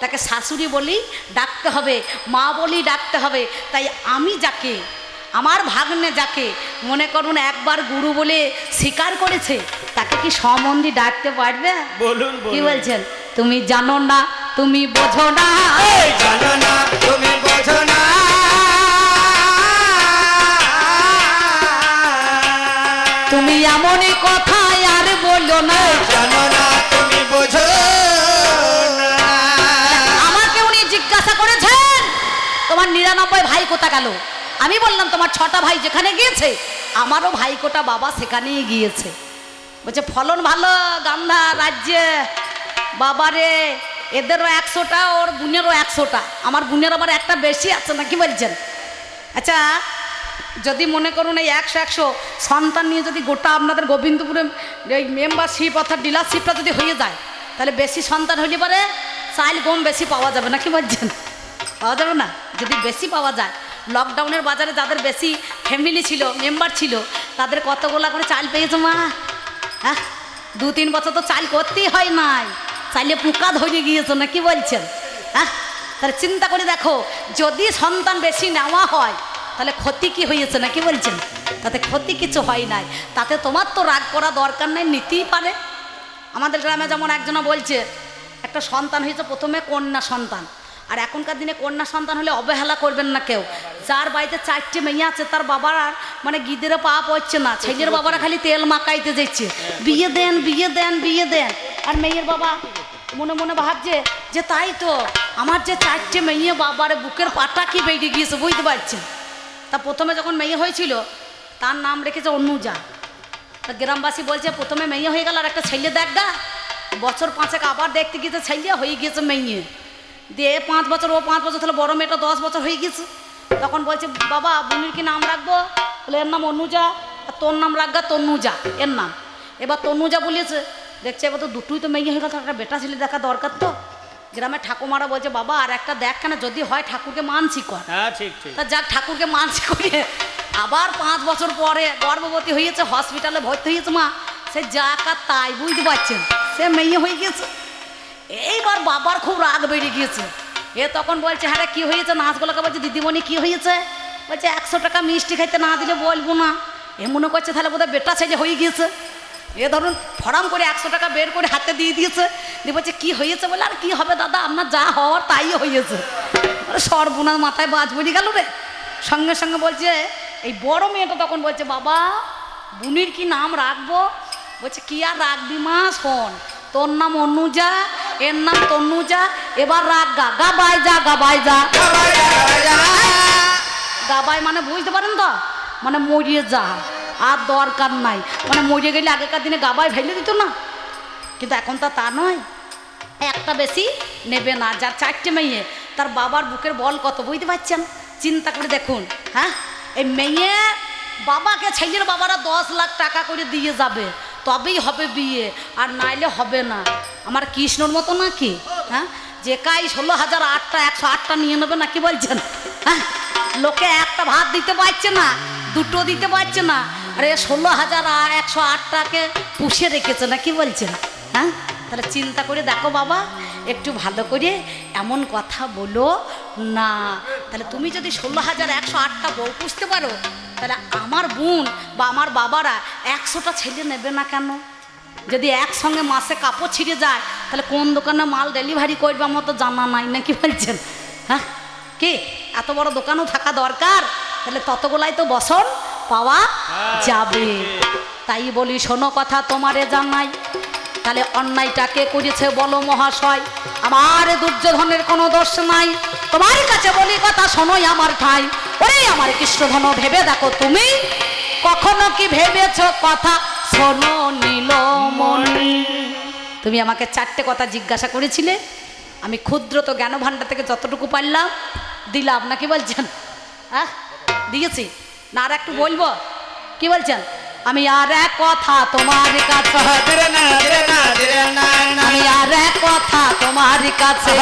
তাকে শাশুড়ি বলি ডাকতে হবে মা বলি ডাকতে হবে। তাই আমি যাকে আমার ভাগ্নে যাকে মনে করুন একবার গুরু বলে স্বীকার করেছে তাকে কি সম্বন্ধী ডাকতে পারবে? বলুন কি বলছেন? তুমি জানো না তুমি বোঝো না। জানো না তুমি বোঝো না। তুমি এমনই কথা আর বলো না। তোমার নিরানব্বই ভাই কোথা গেল? আমি বললাম, তোমার ছটা ভাই যেখানে গিয়েছে, আমারও ভাই কোটা বাবা সেখানেই গিয়েছে। বলছে, ফলন ভালো, গান্ধা রাজ্যে বাবারে এদেরও একশোটা, ওর বোনেরও একশোটা। আমার বোনের আবার একটা বেশি আছে না কি বলছেন? আচ্ছা যদি মনে করুন এই একশো একশো সন্তান নিয়ে যদি গোটা আপনাদের গোবিন্দপুরে এই মেম্বারশিপ অর্থাৎ ডিলারশিপটা যদি হয়ে যায়, তাহলে বেশি সন্তান হইলে পারে চাইল গম বেশি পাওয়া যাবে না কি বলছেন? পাওয়া যাবে না? যদি বেশি পাওয়া যায় লকডাউনের বাজারে যাদের বেশি ফ্যামিলি ছিল মেম্বার ছিল, তাদের কতগুলা করে চাল পেয়েছে মা? হ্যাঁ? দু তিন বছর তো চাল করতেই হয় নাই। চাইলে পোকা ধরে গিয়েছে না, কি বলছেন? হ্যাঁ? তাহলে চিন্তা করে দেখো, যদি সন্তান বেশি নেওয়া হয়, তাহলে ক্ষতি কি হয়েছে না, কি বলছেন? তাতে ক্ষতি কিছু হয় নাই। তাতে তোমার তো রাগ করা দরকার নেই, নিতেই পারে। আমাদের গ্রামে যেমন একজনা বলছে, একটা সন্তান হয়েছে, প্রথমে কন্যা সন্তান। আর এখনকার দিনে কন্যা সন্তান হলে অবহেলা করবেন না কেউ। যার বাড়িতে চারটে মেয়ে আছে, তার বাবার মানে গিদের পা পড়ছে না। ছেলের বাবারা খালি তেল মাকাইতে যাচ্ছে। বিয়ে দেন বিয়ে দেন বিয়ে দেন। আর মেয়ের বাবা মনে মনে ভাবছে যে তাই তো, আমার যে চারটে মেয়ে বাবার বুকের পাটা কি বেরিয়ে গিয়েছে বুঝতে পারছেন তা প্রথমে যখন মেয়ে হয়েছিল, তার নাম রেখেছে অনুজা। তা গ্রামবাসী বলছে, প্রথমে মেয়ে হয়ে গেল আর একটা ছেলে দেখ বছর পাঁচেক আবার দেখতে গিয়েছে, ছেলে হয়ে গিয়েছে মেয়ে। দিয়ে পাঁচ বছর ও পাঁচ বছর তাহলে বড় মেয়েটা দশ বছর হয়ে গেছে। তখন বলছে বাবা বুনির কি নাম রাখব? বলে এর নাম অনুজা আর তোর নাম রাখগা তনুজা এর নাম। এবার তনুজা বলেছে দেখছে এবার তো দুটোই তো মেয়ে হয়ে গেল একটা বেটা ছেলে দেখা দরকার তো? গ্রামে ঠাকুমারা বলছে বাবা আর একটা দেখ কেন যদি হয় ঠাকুরকে মানছি কর। হ্যাঁ তা যাক ঠাকুরকে মানসি করে আবার পাঁচ বছর পরে গর্ভবতী হয়েছে হসপিটালে ভর্তি হয়েছে মা। সে যাক আর তাই বুঝতে পারছেন সে মেয়ে হয়ে গেছে। এইবার বাবার খুব রাগ বেড়ে গিয়েছে। এ তখন বলছে হ্যাঁ কি হয়েছে? নাচগুলোকে বলছে, দিদিমণি, কি হয়েছে? বলছে, একশো টাকা মিষ্টি খাইতে না দিলে বলব না। এ মনে করছে তাহলে বোধহয় বেটা ছেলে হয়ে গিয়েছে। এ ধরুন ফরাম করে একশো টাকা বের করে হাতে দিয়ে দিয়েছে। দিয়ে বলছে, কী হয়েছে? বলে, আর কি হবে দাদা? আপনার যা হওয়ার তাই হয়েছে। আরে সর্বনাশ মাথায় বাজ পড়ে গেল রে। সঙ্গে সঙ্গে বলছে, এই বড় মেয়েটা তখন বলছে, বাবা, বুনির কি নাম রাখব? বলছে, কি আর রাখবি মা? শোন তোর নাম অনুজা, এর নাম তনুজা, এবার রাগ গা, গাবাই যা গাবাই যা। গাবাই মানে বুঝতে পারেন তো? মানে মরিয়ে যা, আর দরকার নাই। মানে মরিয়ে গেলে আগেকার দিনে গাবাই ফেলে দিত না। কিন্তু এখন তো তা নয়। একটা বেশি নেবে না, যার চারটে মেয়ে, তার বাবার বুকের বল কত বুঝতে পারছেন? চিন্তা করে দেখুন হ্যাঁ? এই মেয়ে বাবাকে, ছেলের বাবারা দশ লাখ টাকা করে দিয়ে যাবে। তবেই হবে বিয়ে, আর নাইলে হবে না। আমার কৃষ্ণর মতো নাকি? হ্যাঁ? যে কাই ষোলো হাজার আটটা, একশো আটটা নিয়ে নেবে না কি বলছেন হ্যাঁ? লোকে একটা ভাত দিতে পারছে না, দুটো দিতে পারছে না। আরে ষোলো হাজার একশো আটটাকে পুষে রেখেছে না কি বলছেন হ্যাঁ? তাহলে চিন্তা করে দেখো বাবা, একটু ভালো করে এমন কথা বলো না। তাহলে তুমি যদি ষোলো হাজার একশো আটটা বউ পুষতে পারো তাহলে আমার বোন বা আমার বাবারা একশোটা ছেলে নেবে না কেন? যদি একসঙ্গে মাসে কাপড় ছিঁড়ে যায় তাহলে কোন দোকানে মাল ডেলিভারি করবে আমার তো জানা নাই না কি বলছেন? হ্যাঁ? কি? এত বড় দোকানও থাকা দরকার? তাহলে ততগুলাই তো বসন পাওয়া যাবে। তাই বলি শোনো কথা তোমারে জানাই। তাহলে অন্যায়টা কে করেছে বলো মহাশয়? আমার দুর্যোধনের কোনো দোষ নাই। তোমার কাছে বলি কথা শোনোই আমার ঠাই। ওরে আমার কৃষ্ণধন ভেবে দেখো তুমি। কখনো কি ভেবেছ কথা? শোনো নীলমণি তুমি আমাকে চারটে কথা জিজ্ঞাসা করেছিলে। আমি ক্ষুদ্র তো জ্ঞান ভাণ্ডার থেকে যতটুকু পারলাম দিলাম। না কি বলছেন? হ্যাঁ দিয়েছি। না আর একটু বলব? কি বলছেন? আমি আর এক কথা তোমার কাছে আমি আর এক কথা তোমার কাছে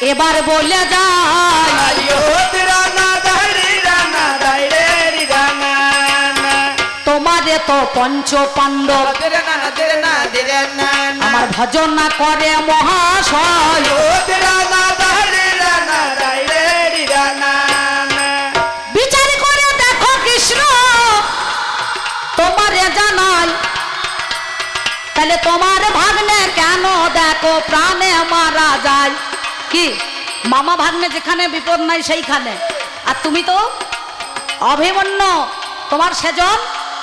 এবার বলে যায় তোমার তো পঞ্চ পাণ্ডব আমার ভজন না করে মহাশয়। বিচার করে দেখো কৃষ্ণ তোমারে জানাই। তাহলে তোমার ভাগ্নে কেন দেখো প্রাণে মারা যায়? কি? মামা ভাগ্নে যেখানে বিপদ নাই সেইখানে। আর তুমি তো অভিমন্য তোমার সেজন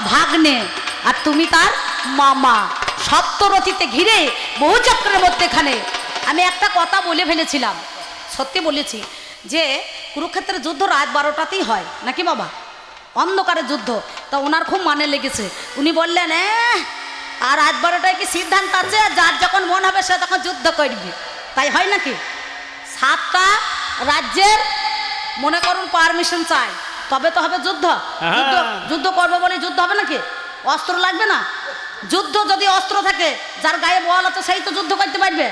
ভাগ্নে আর তুমি তার মামা। সপ্তরথীতে ঘিরে বহু চক্রের মধ্যেখানে। আমি একটা কথা বলে ফেলেছিলাম সত্যি বলেছি যে কুরুক্ষেত্রের যুদ্ধ রাত বারোটাতেই হয় নাকি বাবা অন্ধকারের যুদ্ধ তা ওনার খুব মানে লেগেছে। উনি বললেন "এ, আর রাত বারোটায় কি সিদ্ধান্ত আছে? যার যখন মন হবে সে তখন যুদ্ধ করবে। তাই হয় নাকি? সাতটা রাজ্যের মনে করুন পারমিশন চাই। তবে তো হবে যুদ্ধ। যুদ্ধ যুদ্ধ করবে বলে যুদ্ধ হবে নাকি? অস্ত্র লাগবে না? যুদ্ধ যদি অস্ত্র থাকে যার গায়ে বল আছে সেই তো যুদ্ধ করতে পারবে।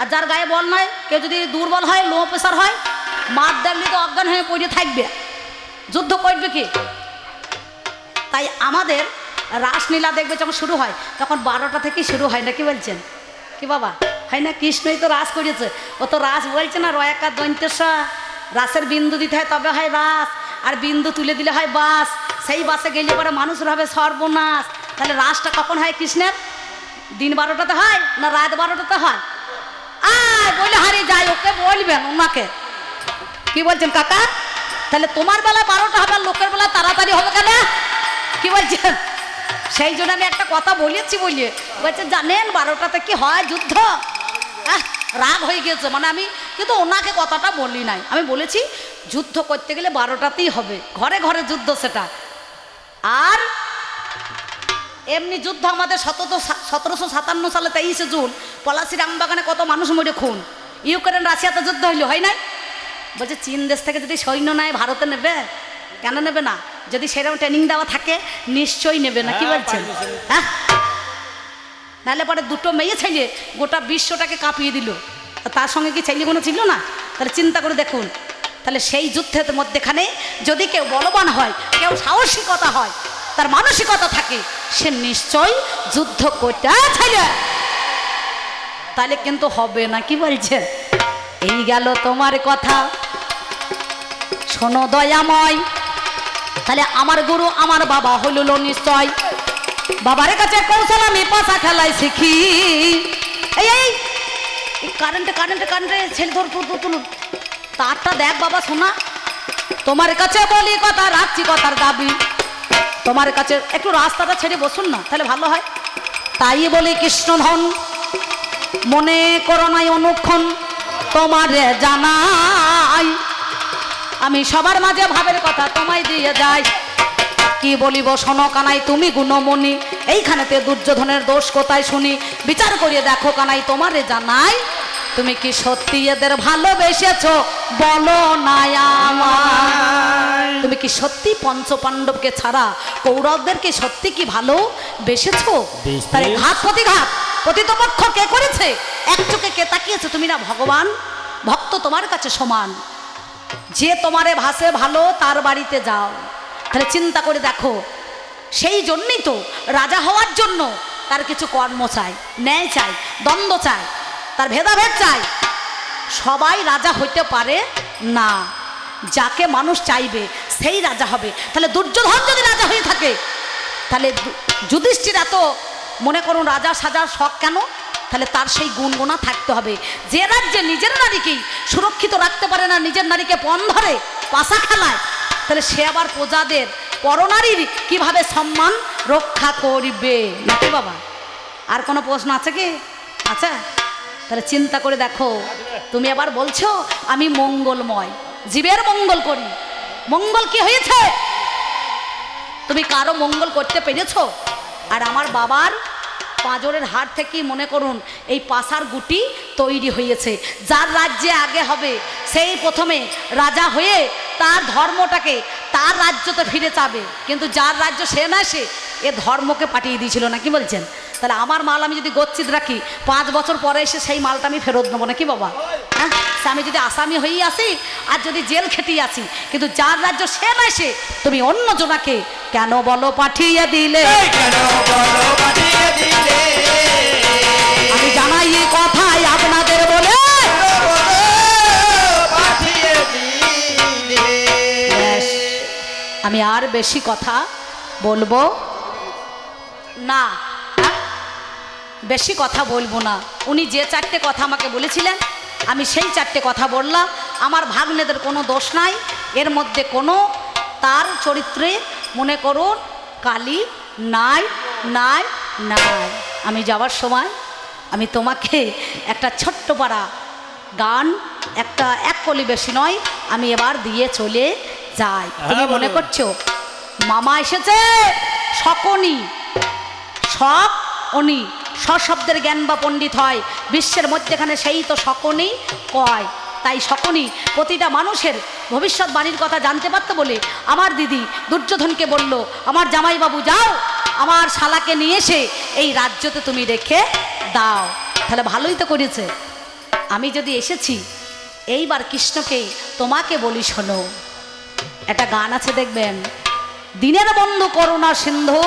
আর যার গায়ে বল নয় কেউ যদি দুর্বল হয় লো প্রেশার হয় মার দেখলে তো অজ্ঞান হয়ে পড়ে থাকবে। যুদ্ধ করবে কি? তাই আমাদের রাসলীলা দেখবে যখন শুরু হয় তখন বারোটা থেকেই শুরু হয় না কি বলছেন? কি বাবা? হয় না, কৃষ্ণই তো রাস করেছে ও তো রাস বলছে না রয়াকা দৈন্তেসা রাসের বিন্দু দিতে হয়, তবে হয় রাস। আর বিন্দু তুলে দিলে হয় বাস। সেই বাসে গেলে পরে মানুষের হবে সর্বনাশ। তাহলে রাসটা কখন হয় কৃষ্ণের? দিন বারোটাতে হয় না রাত বারোটাতে হয়? আয়, বলে হারিয়ে যাই ওকে বলবেন ওনাকে। কি বলছেন কাকা? তাহলে তোমার বেলা বারোটা হবে, আর লোকের বেলা তাড়াতাড়ি হবে কেন? কি বলছেন? সেই জন্য আমি একটা কথা বলেছি বলিয়ে বলছে, জানেন বারোটাতে কি হয় যুদ্ধ? রাগ হয়ে গেছে মানে আমি কিন্তু ওনাকে কথাটা বলি নাই। আমি বলেছি যুদ্ধ করতে গেলে বারোটাতেই হবে। ঘরে ঘরে যুদ্ধ সেটা। আর এমনি যুদ্ধ আমাদের শতত সতেরোশো সাতান্ন সালে তেইশে জুন পলাশি রামবাগানে কত মানুষ মরে খুন। ইউক্রেন রাশিয়াতে যুদ্ধ হইল হয় নাই? বলছে চীন দেশ থেকে যদি সৈন্য নেয় ভারতে নেবে? কেন নেবে না? যদি সেরকম ট্রেনিং দেওয়া থাকে নিশ্চয়ই নেবে না। কি হ্যাঁ, বলছেন? হ্যাঁ? নাহলে পরে দুটো মেয়ে ছেলে গোটা বিশ্বটাকে কাঁপিয়ে দিল। তার সঙ্গে কি ছেলেগুলো ছিল না? তাহলে চিন্তা করে দেখুন। তাহলে সেই যুদ্ধের মধ্যেখানে যদি কেউ বলবান হয়, কেউ সাহসিকতা হয়, তার মানসিকতা থাকে, সে নিশ্চয় যুদ্ধ করতে ছেলে। তাহলে কিন্তু হবে না, কি বলছে? এই গেল তোমার কথা। শোনো দয়াময়, তাহলে আমার গুরু আমার বাবা হইল নিশ্চয়। বাবার কাছে কৌশল আমি পাশা খেলাই শিখি। এই এই কারেন্টে কারেন্টে কারেন্টে ছেলে ধর। তারটা দেখ বাবা, শোনা। তোমার কাছে বলি কথা, রাখছি কথার দাবি। তোমার কাছে একটু রাস্তাটা ছেড়ে বসুন না, তাহলে ভালো হয়। তাই বলি কৃষ্ণধন, মনে করো নাই অনুক্ষণ, তোমারে জানাই। আমি সবার মাঝে ভাবের কথা তোমায় দিয়ে যাই। কি বলিব? শোনো কানাই তুমি গুণমণি। এইখানেতে দুর্যোধনের দোষ কোথায় শুনি? বিচার করিয়ে দেখো কানাই তোমারে জানাই তুমি কি সত্যি এদের ভালোবেসেছ? বলো আমার তুমি কি সত্যি পঞ্চ পাণ্ডবকে ছাড়া কৌরবদেরকে সত্যি কি ভালো বেসেছ তাহলে। ঘাত প্রতিঘাত প্রতিতপক্ষ কে করেছে? এক চোখে কে তাকিয়েছে? তুমি না ভগবান? ভক্ত তোমার কাছে সমান। যে তোমারে ভাসে ভালো তার বাড়িতে যাও। তাহলে চিন্তা করে দেখো। সেই জন্যই তো রাজা হওয়ার জন্য তার কিছু কর্ম চাই ন্যায় চাই দ্বন্দ্ব চাই তার ভেদাভেদ চাই সবাই রাজা হইতে পারে না। যাকে মানুষ চাইবে, সেই রাজা হবে। তাহলে দুর্যোধন যদি রাজা হয়ে থাকে, তাহলে যুধিষ্ঠির এত মনে করুন রাজা সাজার শখ কেন? তাহলে তার সেই গুণগুণা থাকতে হবে। যে রাজ্যে নিজের নারীকেই সুরক্ষিত রাখতে পারে না, নিজের নারীকে পণ ধরে, পাশা খেলায় তাহলে সে আবার প্রজাদের পরনারীর কীভাবে সম্মান রক্ষা করবে? নাকি বাবা? আর কোনো প্রশ্ন আছে কি? আচ্ছা তাহলে চিন্তা করে দেখো। তুমি আবার বলছো, আমি মঙ্গলময়। জীবের মঙ্গল করি। মঙ্গল কি হয়েছে? তুমি কারও মঙ্গল করতে পেরেছ? আর আমার বাবার পাঁজরের হাট থেকে মনে করুন, এই পাশার গুটি তৈরি হয়েছে। যার রাজ্যে আগে হবে, সেই প্রথমে রাজা হয়ে তার ধর্মটাকে তার রাজ্যতে ফিরে যাবে কিন্তু যার রাজ্য সে না সে এ ধর্মকে পাঠিয়ে দিয়েছিল না, কি বলছেন? তাহলে আমার মাল আমি যদি গচ্ছিত রাখি, পাঁচ বছর পরে এসে সেই মালটা আমি ফেরত নেব নাকি বাবা? হ্যাঁ? আমি যদি আসামি হয়েই আসি আর যদি জেল খেটেই আসি কিন্তু যার রাজ্য সে না সে তুমি অন্য জনাকে কেন বলো পাঠিয়ে দিলে? কেন বলো পাঠিয়ে দিলে? আমি আর বেশি কথা বলব না হ্যাঁ? বেশি কথা বলব না। উনি যে চারটে কথা আমাকে বলেছিলেন, আমি সেই চারটে কথা বললাম। আমার ভাগ্নেদের কোনো দোষ নাই। এর মধ্যে কোনো তার চরিত্রে মনে করুন, কালি নাই নাই নাই। আমি যাওয়ার সময় আমি তোমাকে একটা ছোট্ট পাড়া গান, একটা এক কলি বেশি নয়, আমি এবার দিয়ে চলে যাই। তুমি হ্যাঁ, মনে করছ মামা এসেছে? শকুনি। শক অনি। সশব্দের জ্ঞান বা পণ্ডিত হয়। বিশ্বের মধ্যেখানে সেই তো শকুনি কয়। তাই শকুনি প্রতিটা মানুষের ভবিষ্যৎবাণীর কথা জানতে পারতো বলে আমার দিদি দুর্যোধনকে বলল আমার জামাইবাবু যাও। আমার শালাকে নিয়ে এসে এই রাজ্যতে তুমি রেখে দাও। তাহলে ভালোই তো করেছে। আমি যদি এসেছি এইবার কৃষ্ণকে তোমাকে বলি শোনো। একটা গান আছে দেখবেন। দিনের বন্ধু করুণা সিন্ধু।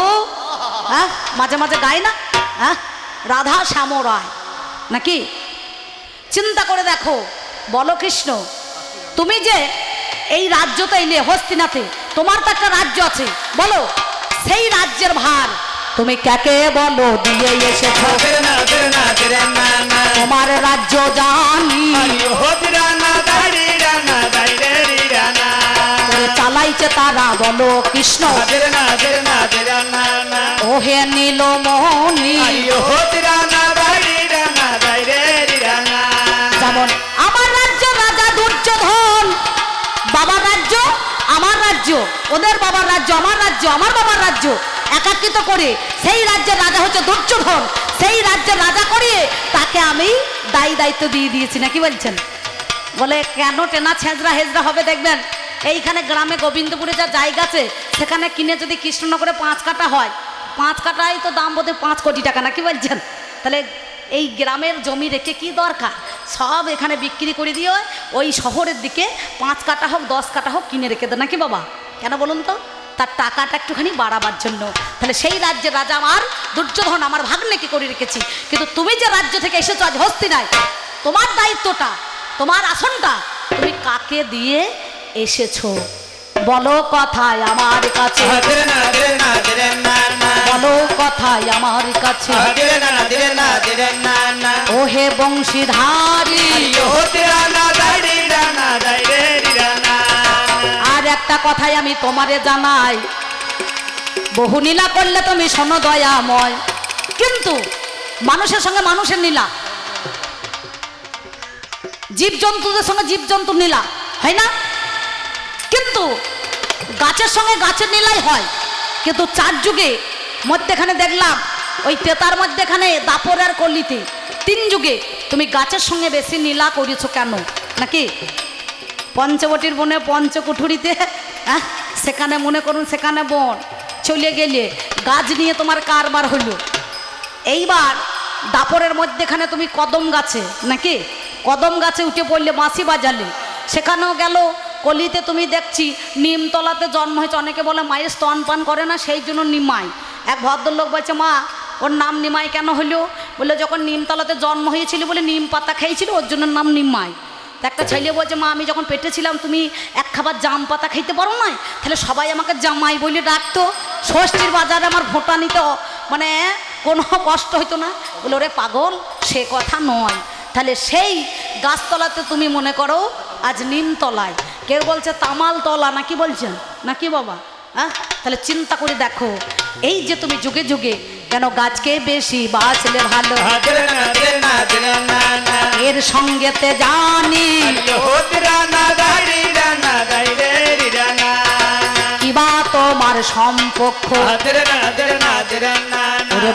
হ্যাঁ? মাঝে মাঝে গায় না? হ্যাঁ? রাধা শ্যাম রায়। নাকি? চিন্তা করে দেখো বলো কৃষ্ণ তুমি যে এই রাজ্যতে এলে হস্তিনাতে তোমার তো একটা রাজ্য আছে বলো সেই রাজ্যের ভার। তুমি কাকে বলো? দিয়ে না না না না তোমার রাজ্য জানি। তারা বলো কৃষ্ণ। ওহে নীল মোহনী যেমন আমার রাজ্য রাজা দুর্যোধন বাবার রাজ্য আমার রাজ্য ওদের বাবার রাজ্য আমার রাজ্য আমার বাবার রাজ্য। একাকৃত করে সেই রাজ্যের রাজা হচ্ছে দুর্যোধন। সেই রাজ্যের রাজা করিয়ে তাকে আমি দায়ী দায়িত্ব দিয়ে দিয়েছি নাকি বলছেন? বলে কেন টেনা ছেঁচড়া হেজরা হবে দেখবেন? এইখানে গ্রামে গোবিন্দপুরে যা জায়গা আছে, সেখানে কিনে যদি কৃষ্ণনগরে পাঁচ কাটা হয়, পাঁচ কাটাই তো দাম বোধহয় পাঁচ কোটি টাকা, নাকি বলছেন? তাহলে এই গ্রামের জমি রেখে কি দরকার? সব এখানে বিক্রি করে দিয়ে ওই শহরের দিকে পাঁচ কাটা হোক, দশ কাটা হোক কিনে রেখে দেয় নাকি বাবা? কেন বলুন তো? তার টাকাটা একটুখানি বাড়াবার জন্য। তাহলে সেই রাজ্যের রাজা আমার দুর্যোধন, আমার ভাগ্নেকে করে রেখেছি? কিন্তু তুমি যে রাজ্য থেকে এসেছ, আজ হস্তি নাই। তোমার দায়িত্বটা, তোমার আসনটা, তুমি কাকে দিয়ে এসেছ। বলো কথায় আমার কাছে। বলো কথায় আমার কাছে। তেরে না তেরে না তেরে না না ও হে বংশীধারী। আর একটা কথাই আমি তোমারে জানাই। বহু নীলা করলে তুমি শোনো দয়াময়। কিন্তু মানুষের সঙ্গে মানুষের নীলা। জীবজন্তুদের সঙ্গে জীবজন্তুর নীলা। হয় না? কিন্তু গাছের সঙ্গে গাছের নীলাই হয়। কিন্তু চার যুগে মধ্যেখানে দেখলাম, ওই তেতার মধ্যেখানে দাপরের কলিতে তিন যুগে তুমি গাছের সঙ্গে বেশি নীলা করেছ কেন? নাকি পঞ্চবটির বনে পঞ্চকুঠুরিতে? হ্যাঁ সেখানে মনে করুন সেখানে বন। চলে গেলে গাছ নিয়ে তোমার কারবার হইল এইবার দাপরের মধ্যেখানে তুমি কদম গাছে, নাকি? কদম গাছে উঠে পড়লে বাঁশি বাজালে। সেখানেও গেল কলিতে তুমি দেখছি নিমতলাতে জন্ম হয়েছে। অনেকে বলে মায়ের স্তন পান করে না সেই জন্য নিমাই। এক ভদ্রলোক বলছে মা ওর নাম নিমাই কেন হলো? বলে যখন নিমতলাতে জন্ম হয়েছিল বলে নিম পাতা খেয়েছিল ওর জন্য নাম নিমাই। তা একটা ছেলে বলছে মা আমি যখন পেটে ছিলাম তুমি এক খাবার জাম পাতা খেতে পারো না তাহলে সবাই আমাকে জামাই বলে ডাকতো। ষষ্ঠীর বাজারে আমার ভোটা নিতে। মানে কোনো কষ্ট হইতো না। বলে ওরে পাগল সে কথা নয়। তাহলে সেই গাছতলাতে তুমি মনে করো আজ নিমতলায় কেউ বলছে তামাল তলা, নাকি বলছেন নাকি বাবা? হ্যাঁ? তাহলে চিন্তা করে দেখো। এই যে তুমি যুগে যুগে কেন গাছকে বেশি বাঁচলে ভালো? এর সঙ্গেতে জানি। কিবা তোমার সম্পক্ষ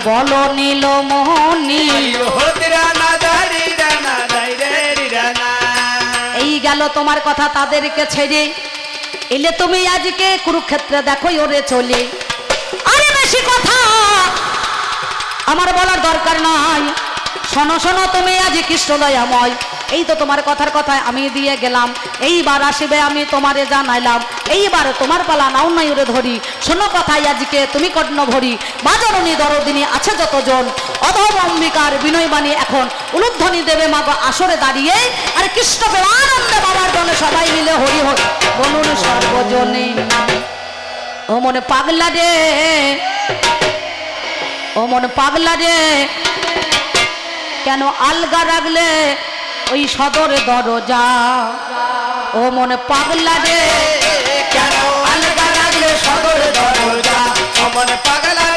বলো নীল মোহনী গেল তোমার কথা তাদেরকে ছেড়ে। এলে তুমি আজকে কুরুক্ষেত্রে দেখো ওরে চলে। আরে বেশি কথা। আমার বলার দরকার নাই। শোনো শোনো তুমি, আজ কৃষ্ণ দয়াময় এই তো তোমার কথার কথায় আমি দিয়ে গেলাম। এইবার আসিবে আমি তোমারে জানাইলাম। এইবার তোমার পালা নাও নাই ওরে ধরি। শোনো কথাই আজকে তুমি কর্ণ ভরি। বাজরণী দরদিনী আছে যতজন। অধম অম্বিকার বিনয় বাণী এখন। উলুধ্বনি দেবে মাগো আসরে দাঁড়িয়ে। আর কৃষ্ণ প্রেমানন্দে বাবার জন্য সবাই মিলে হরি হরি। বলুন সর্বজনে। ও মনে পাগলা রে। ও মনে পাগলা রে। কেন আলগা রাখলে? ওই সদর দরজা। ও মনে পাগলা রে কেন আলগা রাখলে সদর দরজা? ও মনে পাগলা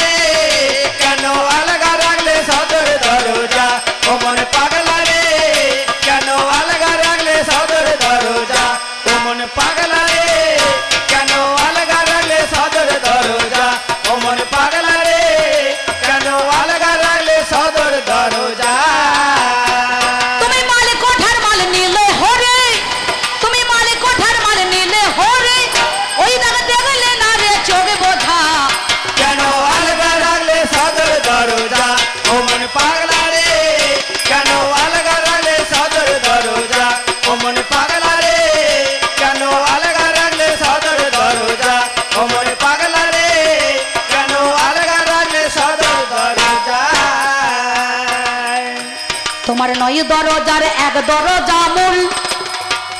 নয় দরজার এক দরজা মূল।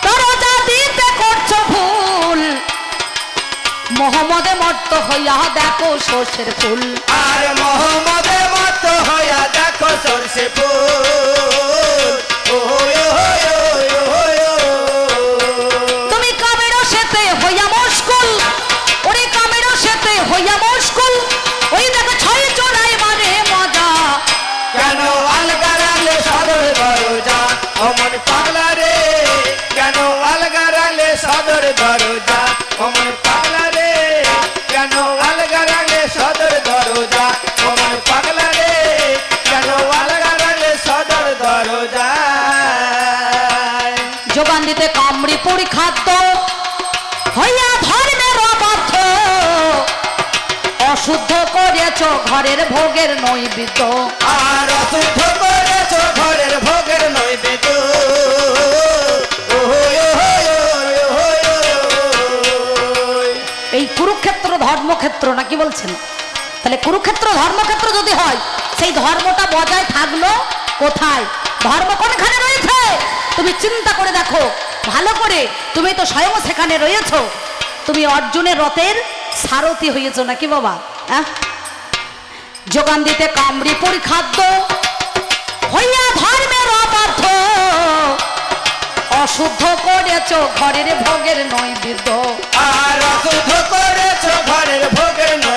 দরজা দিতে করছ ভুল। মোহাম্মদে মর্ত হইয়া দেখো সর্ষের ফুল। আর মোহাম্মদে মর্ত হইয়া দেখো সর্ষে ফুল। ও সদর দরজা অমন পাগলা রে কেন আলগা সদর দরজা? অমন পাগলা রে কেন আলগা সদর দরজা? যোগান দিতে কামড়ি পড়ি খাদ্য হইয়া ধর্মের অবাধ্য। অশুদ্ধ করেছ ঘরের ভোগের নৈবেদ্য। আর অশুদ্ধ করেছ ঘরের ভোগের নৈবেদ্য। ধর্মক্ষেত্র নাকি বলছেন? তাহলে কুরুক্ষেত্র, ধর্মক্ষেত্র যদি হয়, সেই ধর্মটা বজায় থাকল কোথায়? ধর্ম কোনখানে রয়েছে? তুমি চিন্তা করে দেখো। ভালো করে। তুমি তো স্বয়ং সেখানে রয়েছো। তুমি অর্জুনের রথের সারথি হয়েছো নাকি বাবা? হ্যাঁ? যোগান দিতে কামড়ি পরিখাদ্য, হইয়া ধর্মের অবাধ্য। অশুদ্ধ করেছ ঘরের ভোগের নৈবেদ্য। আর অশুদ্ধ করেছ ঘরের ভোগের নৈবেদ্য।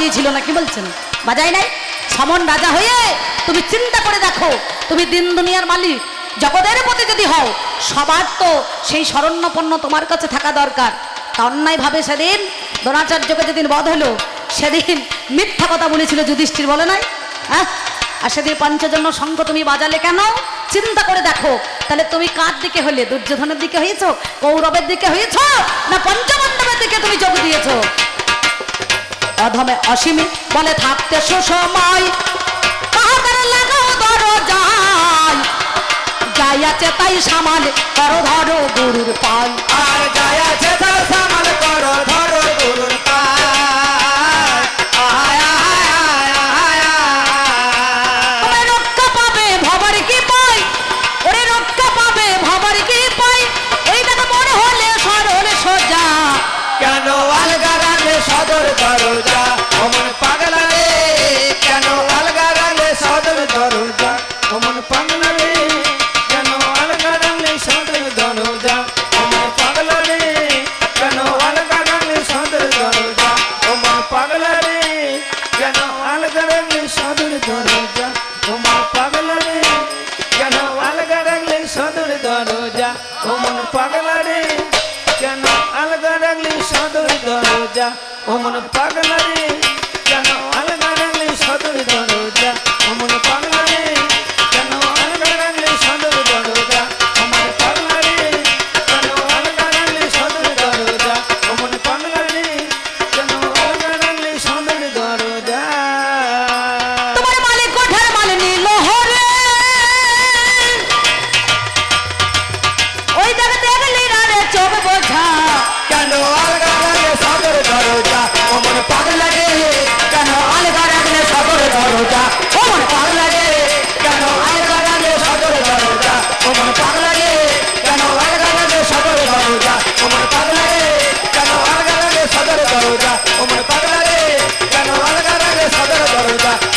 বাজিয়েছিল না কি বলছেন? বাজাই নাই? সমন রাজা হয়ে তুমি চিন্তা করে দেখো, তুমি দিন দুনিয়ার মালিক, জগতের প্রতি যদি হও, সবার তো সেই শরণ্যপন্ন তোমার কাছে থাকা দরকার। তা অন্যায়ভাবে সেদিন দ্রোণাচার্যকে যেদিন বধ হলো, সেদিন মিথ্যা কথা বলেছিল যুধিষ্ঠির, বলে নাই? হ্যাঁ আর সেদিন পঞ্চজন্য শঙ্খ তুমি বাজালে কেন? চিন্তা করে দেখো, তাহলে তুমি কার দিকে হলে দুর্যোধনের দিকে হয়েছো কৌরবের দিকে হয়েছো না পঞ্চমণ্ডপের দিকে তুমি যোগ দিয়েছ? অধমে অসীমে বলে থাকতে সুসময়। যাই আছে তাই সামাল করো ধরো গুরুর পাল। আর যায় আছে সামাল করো ধরো গুরুর পায় আয়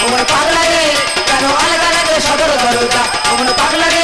ওমন পাগলা রে কেন আলাদা লাগে সদর দরজা? ওমন পাগলা রে